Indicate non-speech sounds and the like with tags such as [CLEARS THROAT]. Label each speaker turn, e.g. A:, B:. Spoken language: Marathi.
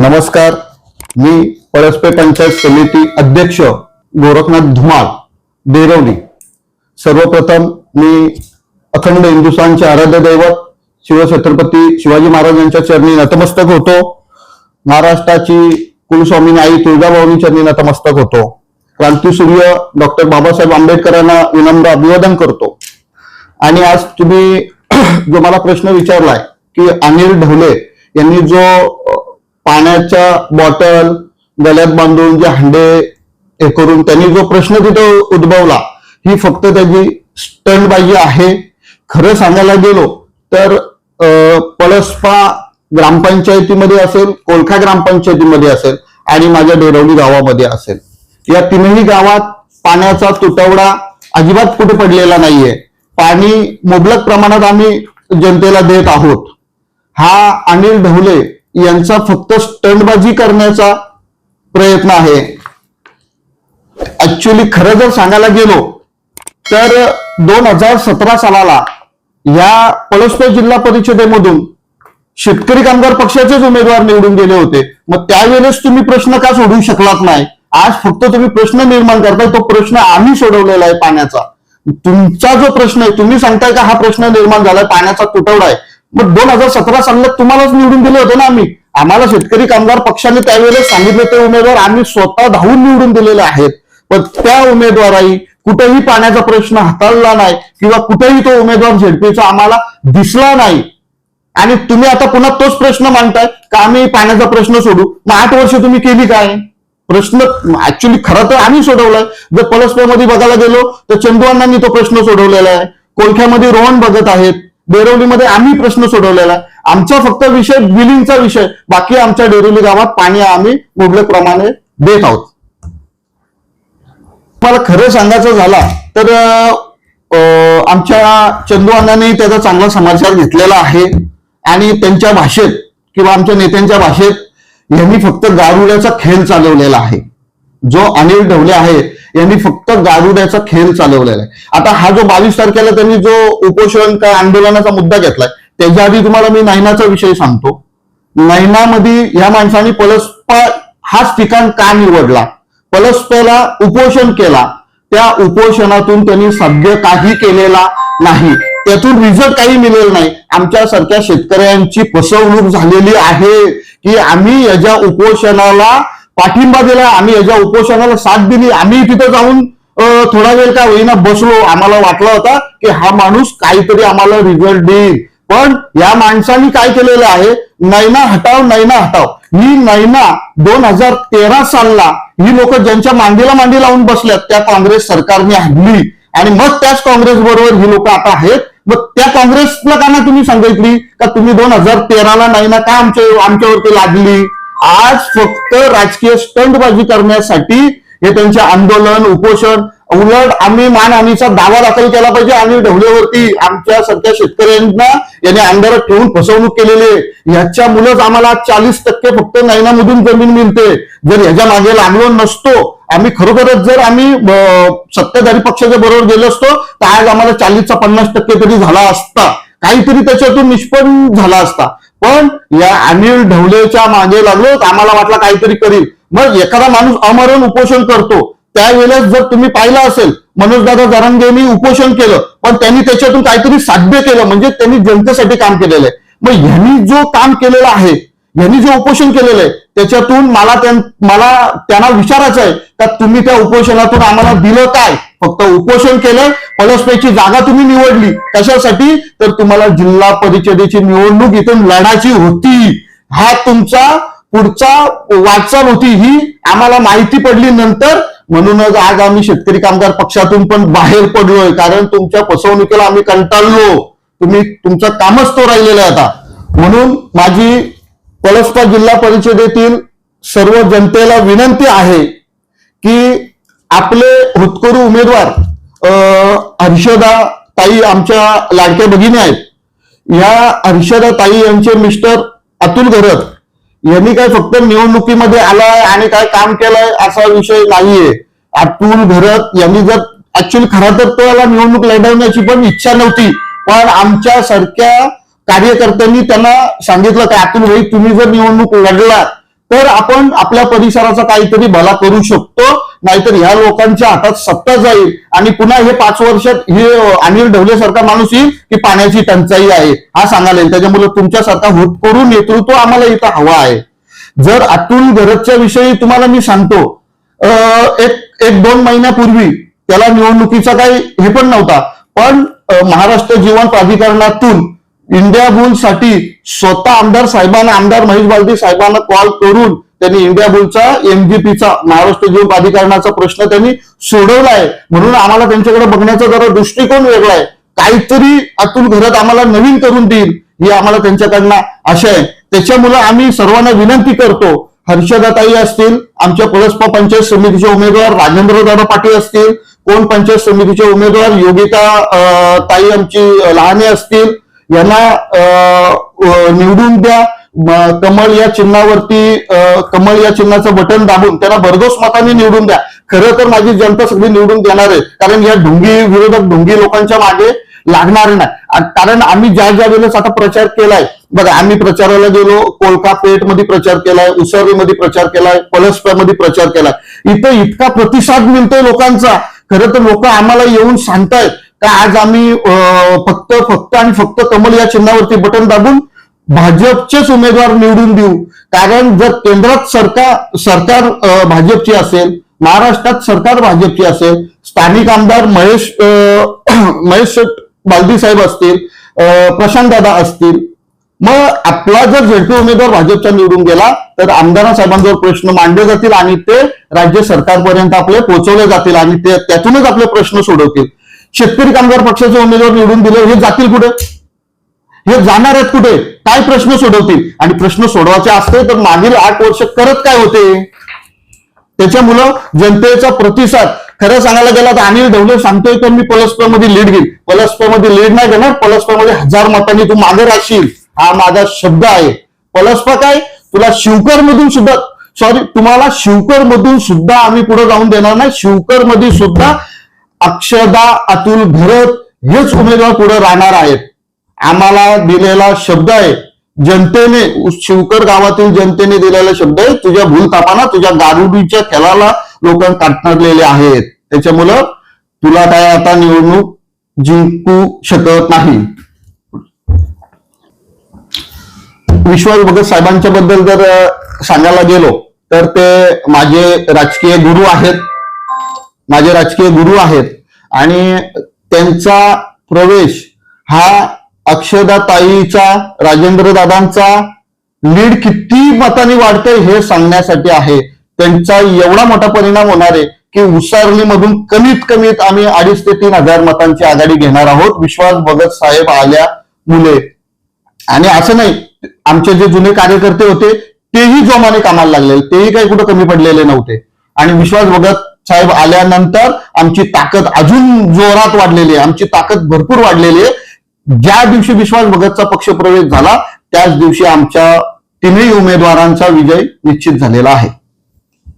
A: नमस्कार. मी पळसपे पंचायत समिती अध्यक्ष गोरखनाथ धुमाळ देरवली सर्वप्रथम मी अखंड हिंदुस्थानचे आराध्य दैवत शिवछत्रपती शिवाजी महाराजांच्या चरणी नतमस्तक होतो. महाराष्ट्राची कुलस्वामी आई तुळजाभवानी चरणी नतमस्तक होतो. क्रांतीसूर्य डॉक्टर बाबासाहेब आंबेडकरांना विनम्र अभिवादन करतो. आणि आज तुम्ही [CLEARS THROAT] जो मला प्रश्न विचारलाय की अनिल ढवले यांनी जो पाण्याच्या बॉटल गळ्यात बांधून जे हंडे हे करून त्यांनी जो प्रश्न तिथे उद्भवला ही फक्त त्याची स्टंटबाजी आहे. खरं सांगायला गेलो तर पळसपा ग्रामपंचायतीमध्ये असेल कोलखा ग्रामपंचायतीमध्ये असेल आणि माझ्या डेरवली गावामध्ये असेल. या तीनही गावात पाण्याचा तुटवडा अजिबात कुठे पडलेला नाहीये. पाणी मुबलक प्रमाणात आम्ही जनतेला देत आहोत. हा अनिल ढवले यांचा फक्त स्टंटबाजी करण्याचा प्रयत्न आहे. ऍक्च्युली खरं जर सांगायला गेलो तर दोन हजार सतरा सालाला या पळसपे जिल्हा परिषदेमधून शेतकरी कामगार पक्षाचेच उमेदवार निवडून गेले होते. मग त्यावेळेस तुम्ही प्रश्न का सोडवू शकलात नाही? आज फक्त तुम्ही प्रश्न निर्माण करताय तो प्रश्न आम्ही सोडवलेला आहे पाण्याचा. तुमचा जो प्रश्न आहे तुम्ही सांगताय का हा प्रश्न निर्माण झालाय पाण्याचा तुटवडा आहे? मग दोन हजार सतरा सालात तुम्हालाच निवडून दिले होते ना आम्ही. आम्हाला शेतकरी कामगार पक्षाने त्यावेळेस सांगितले ते उमेदवार आम्ही स्वतः धावून निवडून दिलेले आहेत. पण त्या उमेदवाराही कुठेही पाण्याचा प्रश्न हाताळला नाही किंवा कुठेही तो उमेदवार झेडपीचा आम्हाला दिसला नाही. आणि तुम्ही आता पुन्हा तोच प्रश्न मांडताय का आम्ही पाण्याचा प्रश्न सोडू? मग आठ वर्ष तुम्ही केली काय? प्रश्न ऍक्च्युली खरं तर आम्ही सोडवलाय. जर पलसपेमध्ये बघायला गेलो तर चंदू अण्णांनी तो प्रश्न सोडवलेला आहे. कोलख्यामध्ये रोहन बघत आहेत. डेरवलीमध्ये आम्ही प्रश्न सोडवलेला. आमचा फक्त विषय बिलिंगचा विषय. बाकी आमच्या डेरोली गावात पाणी आम्ही मुबलक प्रमाणे देत आहोत. मला खरं सांगायचं झाला तर अं, आमच्या चंदू अण्णांनी त्याचा चांगला समाचार घेतलेला आहे. आणि त्यांच्या भाषेत किंवा आमच्या नेत्यांच्या भाषेत यांनी फक्त गारुड्याचा खेळ चालवलेला आहे. जो अनिल ढवले आहे यांनी फक्त गारुड्याचा खेळ चालवलेला आहे. आता हा जो बावीस तारखेला त्यांनी जो उपोषण काय आंदोलनाचा मुद्दा घेतलाय त्याच्या आधी तुम्हाला मी नैनाचा विषय सांगतो. नैनामध्ये या माणसाने पलसपा हाच ठिकाण का निवडला? पलस्पला उपोषण केला. त्या उपोषणातून त्यांनी सभ्य काही केलेला नाही. त्यातून रिझल्ट काही मिळेल नाही. आमच्यासारख्या शेतकऱ्यांची फसवणूक झालेली आहे की आम्ही याच्या उपोषणाला पाठिंबा दिला आम्ही याच्या उपोषणाला साथ दिली. आम्ही तिथं जाऊन थोडा वेळ का होईना बसलो. आम्हाला वाटलं होता की हा माणूस काहीतरी आम्हाला रिझल्ट देईल. पण या माणसाने काय केलेलं आहे? नैना हटाव नैना हटाव. ही नैना दोन हजार तेरा सालला ही लोक ज्यांच्या मांडीला मांडी लावून बसल्यात त्या काँग्रेस सरकारने हाडली आणि मग त्याच काँग्रेस बरोबर ही लोक आता आहेत. मग त्या काँग्रेसला त्यांना तुम्ही सांगितली का तुम्ही दोन हजार तेराला नैना का आमच्या आमच्यावरती लागली? आज फक्त राजकीय स्टंटबाजी करण्यासाठी हे त्यांचे आंदोलन उपोषण उलट आम्ही मानहानीचा दावा दाखल केला पाहिजे. आणि ढवलेवरती आमच्या सध्या शेतकऱ्यांना याने अंधारात ठेवून फसवणूक केलेली आहे. ह्याच्यामुळेच आम्हाला चाळीस टक्के फक्त नैनामधून जमीन मिळते. जर ह्याच्या मागे लागलो नसतो आम्ही खरोखरच जर आम्ही सत्ताधारी पक्षाच्या बरोबर गेलो असतो तर आज आम्हाला चाळीसचा पन्नास टक्के तरी झाला असता. काहीतरी त्याच्यातून निष्पन्न झाला असता. पण या अनिल ढवलेच्या मागे लागलो आम्हाला वाटला काहीतरी करील. मग एखादा माणूस अमरण उपोषण करतो. त्यावेळेस जर तुम्ही पाहिलं असेल मनोजदादा जरांगेंनी उपोषण केलं पण त्यांनी त्याच्यातून काहीतरी साध्य केलं म्हणजे त्यांनी जनतेसाठी काम केलेलं आहे. मग ह्यांनी जो काम केलेलं आहे यांनी जे उपोषण केलेलं आहे त्याच्यातून मला मला त्यांना विचारायचं आहे का तुम्ही त्या उपोषणातून आम्हाला दिलं काय? फक्त उपोषण केलं पलसपेची जागा तुम्ही निवडली. कशासाठी? तर तुम्हाला जिल्हा परिषदेची निवडणूक इथून लढायची होती. हा तुमचा पुढचा वाटचाल होती ही आम्हाला माहिती पडली नंतर. म्हणूनच आज आम्ही शेतकरी कामगार पक्षातून पण बाहेर पडलोय कारण तुमच्या फसवणुकीला आम्ही कंटाळलो. तुम्ही तुमचं कामच तो राहिलेलं आहे आता. म्हणून माझी पळसपा जिल्हा परिषदेतील सर्व जनतेला विनंती आहे की आपले हुतकरू उमेदवार अं, हर्षदा ताई आमच्या लाडक्या भगिनी आहेत. या हर्षदा ताई यांचे मिस्टर अतुल घरत यांनी काय फक्त निवडणुकीमध्ये आलाय आणि काय काम केलंय असा विषय नाहीये. अतुल घरत यांनी जर ऍक्च्युली खरं तर त्याला निवडणूक लढवण्याची पण इच्छा नव्हती पण आमच्या सारख्या कार्यकर्त्यांनी त्यांना सांगितलं की अतुल भाई तुम्ही जर निवडणूक लढलात तर आपण आपल्या परिसराचा काहीतरी भला करू शकतो नाहीतर ह्या लोकांच्या हातात सत्ता जाईल. आणि पुन्हा हे पाच वर्षात हे अनिल ढवले सारखा माणूस येईल की पाण्याची टंचाई आहे. हा सांगायला येईल त्याच्यामुळे तुमच्यासारखा होतकरू नेतृत्व आम्हाला इथं हवा आहे. जर अतुल गरजच्या विषयी तुम्हाला मी सांगतो एक एक दोन महिन्यापूर्वी त्याला निवडणुकीचा काही हे पण नव्हता. पण महाराष्ट्र जीवन प्राधिकरणातून इंडिया बुलसाठी स्वतः आमदार साहेबांना आमदार महेश बालदी साहेबांना कॉल करून त्यांनी इंडिया बुलचा एमजीपीचा महाराष्ट्र जीवन प्राधिकरणाचा प्रश्न त्यांनी सोडवलाय. म्हणून आम्हाला त्यांच्याकडे बघण्याचा जरा दृष्टिकोन वेगळा आहे. काहीतरी अतुल घरात आम्हाला नवीन करून देईल ही आम्हाला त्यांच्याकडनं आशा आहे. त्याच्यामुळे आम्ही सर्वांना विनंती करतो हर्षदाताई असतील आमच्या परस्पर पंचायत समितीचे उमेदवार राजेंद्र दादा पाटील असतील कोण पंचायत समितीचे उमेदवार योगिता ताई आमची लहाने असतील यांना निवडून द्या. कमळ या चिन्हावरती अं, कमळ या चिन्हाचं बटन दाबून त्यांना भरघोस मताने निवडून द्या. खरं तर माझी जनता सगळी निवडून देणार आहे. कारण या ढोंगी विरोधक ढोंगी लोकांच्या मागे लागणार नाही. कारण आम्ही ज्या ज्या वेळेस आता प्रचार केलाय बघा आम्ही प्रचाराला गेलो कोलका पेठमध्ये प्रचार केलाय उसरलीमध्ये प्रचार केलाय पलसप्यामध्ये प्रचार केलाय. इथं इतका प्रतिसाद मिळतोय लोकांचा. खरं तर लोक आम्हाला येऊन सांगतायत. का आज आम्ही अं, फक्त फक्त आणि फक्त कमल या चिन्हावरती बटन दाबून भाजपचेच उमेदवार निवडून देऊ. कारण जर केंद्रात सरकार सरकार भाजपची असेल महाराष्ट्रात सरकार भाजपची असेल स्थानिक आमदार महेश अं, [CLEARS THROAT] महेश बालदी साहेब असतील प्रशांत दादा असतील मग आपला जर झेडपी उमेदवार भाजपचा निवडून गेला तर आमदार साहेबांजवळ प्रश्न मांडले जातील आणि ते राज्य सरकारपर्यंत आपले पोहोचवले जातील आणि ते त्यातूनच आपले प्रश्न सोडवतील. शेतकरी कामगार पक्षाचे उमेदवार निवडून दिले. हे जातील कुठे? हे जाणार आहेत कुठे? काय प्रश्न सोडवतील? आणि प्रश्न सोडवायचे असते तर मागील आठ वर्ष करत काय होते? त्याच्यामुळं जनतेचा प्रतिसाद. खरं सांगायला गेला तर अनिल ढवले सांगतोय तर मी मध्ये लीड घेईल मध्ये लीड नाही घेणार मध्ये हजार मतांनी तू मागे राहशील. हा माझा शब्द आहे. पलस्पा काय? तुला शिवकर मधून सुद्धा सॉरी तुम्हाला शिवकर मधून सुद्धा आम्ही पुढे जाऊन देणार नाही. शिवकरमध्ये सुद्धा अक्षदा अतुल भरत हेच उमेदवार पुढे राहणार आहेत. आम्हाला दिलेला शब्द आहे जनतेने शिवकर गावातील जनतेने दिलेला शब्द आहे तुझ्या भूलतापाना तुझ्या गारुडीच्या खेळाला लोक काटणारलेले आहेत. त्याच्यामुळं तुला काय आता निवडणूक जिंकू शकत नाही. विश्वास भगत साहेबांच्या बद्दल जर सांगायला गेलो तर ते माझे राजकीय गुरु आहेत. माझे राजकीय गुरु आहेत आणि त्यांचा प्रवेश हा अक्षदाताईचा राजेंद्र दादांचा लीड किती मताने वाढतोय हे सांगण्यासाठी आहे. त्यांचा एवढा मोठा परिणाम होणार आहे की उसारलीमधून कमीत कमीत आम्ही अडीच ते तीन हजार मतांची आघाडी घेणार आहोत. विश्वास भगत साहेब आल्या मुले. आणि असं नाही आमचे जे जुने कार्यकर्ते होते तेही जोमाने कामाला लागलेले तेही काही कुठं कमी पडलेले नव्हते. आणि विश्वास भगत साहेब आल्यानंतर आमची ताकद अजून जोरात वाढलेली आहे. आमची ताकद भरपूर वाढलेली आहे. ज्या दिवशी विश्वास भगतचा पक्षप्रवेश झाला त्याच दिवशी आमच्या तिन्ही उमेदवारांचा विजय निश्चित झालेला आहे.